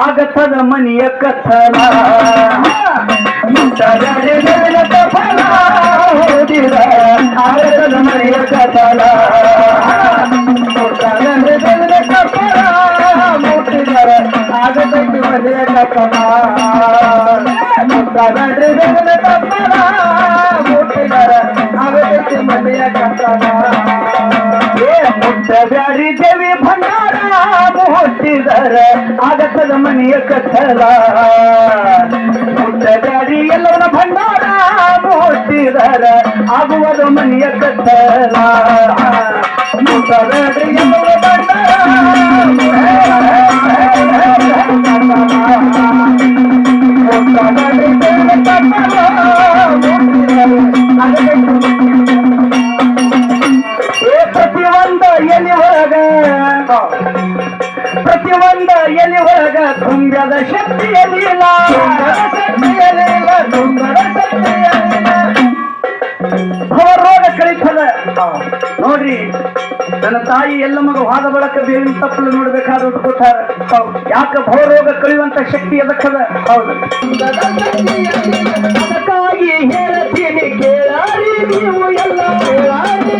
ಆಗತದ ಮನಿಯ ಕಥನ ಮುಟ್ಟದಡಿ ಬೆಳೆದ ಫಲ ಓದಿದ ಆಗತದ ಮನಿಯ ಕಥನ ಮುಟ್ಟದಡಿ ಬೆಳೆದ ಫಲ ಮುಟ್ಟಿದರ ಆಗತಕ್ಕೆ ಮನೆಯ ಕಥನ ಮುಟ್ಟದಡಿ ಬೆಳೆದ ಫಲ ಮುಟ್ಟಿದರ ಆಗತಕ್ಕೆ ಮನೆಯ ಕಥನ ಏ ಮುಟ್ಟಬ್ಯಾರಿ ದೇವಿ ಭಂಡಾರ ಮುಟ್ಟಿದರ ಆಗತದ ಮನೆಯ ಕಥಲ ಮುಟ್ಟಬ್ಯಾರಿ ಎಲ್ಲವನ ಭಂಡಾರ ಮುಟ್ಟಿದರ ಆಗುವುದು ಮನೆಯ ಕಥಲ ಮುಟ್ಟಬ್ಯಾರಿ ಎಲ್ಲವನ ಭಂಡಾರ ಮುಟ್ಟಬ್ಯಾರಿ ದೇವಿ ಭಂಡಾರ ಏ ಪ್ರತಿಯೊಂದು ಎಲಿ ಒಳಗ ಪ್ರತಿಯೊಂದು ಎಲಿ ಒಳಗ ತುಂಗದ ಶಕ್ತಿಯಲ್ಲಿಲ್ಲ ಶಕ್ತಿಯಲ್ಲಿಲ್ಲ ತುಂಬದ ಶಕ್ತಿಯಲ್ಲಿಲ್ಲ ಭವ ರೋಗ ಕಳೀತದ ನೋಡ್ರಿ, ನನ್ನ ತಾಯಿ ಎಲ್ಲ ಮಗ ವಾದ ಬಳಕ ಬೇವಿನ ತಪ್ಪಲು ನೋಡ್ಬೇಕಾದ್ರೆ ಉಟ್ಕೋತಾರ ಯಾಕೆ ಭವರೋಗ ಕಳಿಯುವಂತ ಶಕ್ತಿ ಅದಕ್ಕದ? ಹೌದು. ಅದಕ್ಕಾಗಿ ಹೇಳ್ತೀನಿ ಕೇಳಾರಿ ನೀವು ಎಲ್ಲ, ಕೇಳಾರಿ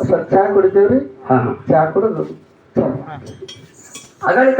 ಸರ್ ಚಾ ಕುಡಿತೇವ್ರಿ? ಹಾ ಚಾ ಕುಡಿದು. ಹಾಗಾಗಿ